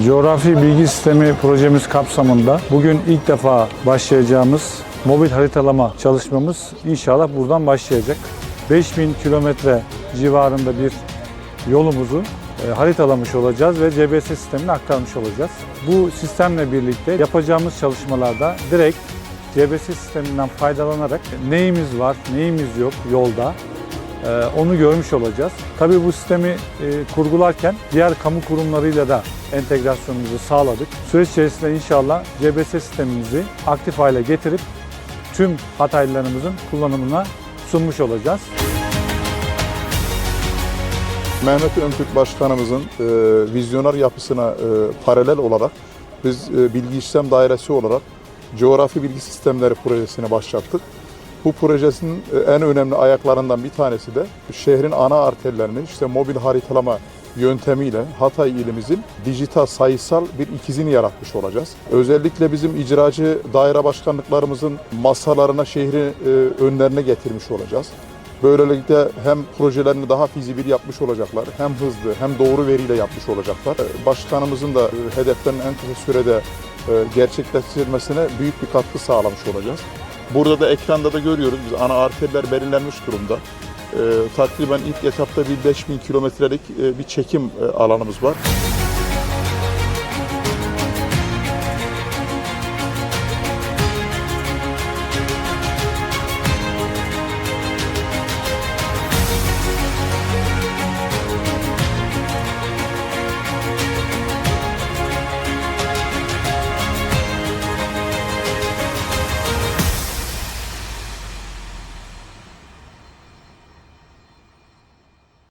Coğrafi bilgi sistemi projemiz kapsamında bugün ilk defa başlayacağımız mobil haritalama çalışmamız inşallah buradan başlayacak. 5000 kilometre civarında bir yolumuzu e, haritalamış olacağız ve CBS sistemine aktarmış olacağız. Bu sistemle birlikte yapacağımız çalışmalarda direkt CBS sisteminden faydalanarak neyimiz var, neyimiz yok yolda onu görmüş olacağız. Tabii bu sistemi e, kurgularken diğer kamu kurumlarıyla da entegrasyonumuzu sağladık. Süreç içerisinde inşallah CBS sistemimizi aktif hale getirip tüm Hataylılarımızın kullanımına sunmuş olacağız. Mehmet Öntürk Başkanımızın e, vizyoner yapısına e, paralel olarak biz e, bilgi işlem dairesi olarak coğrafi bilgi sistemleri projesini başlattık. Bu projesinin e, en önemli ayaklarından bir tanesi de şehrin ana arterlerini işte mobil haritalama yöntemiyle Hatay ilimizin dijital sayısal bir ikizini yaratmış olacağız. Özellikle bizim icracı daire başkanlıklarımızın masalarına şehri e, önlerine getirmiş olacağız. Böylelikle hem projelerini daha fizibil yapmış olacaklar, hem hızlı hem doğru veriyle yapmış olacaklar. E, Başkanımızın da e, hedeflerin en kısa sürede e, gerçekleştirilmesine büyük bir katkı sağlamış olacağız. Burada da ekranda da görüyoruz biz ana arterler belirlenmiş durumda. E, takriben ilk etapta bir 5000 kilometrelik e, bir çekim e, alanımız var.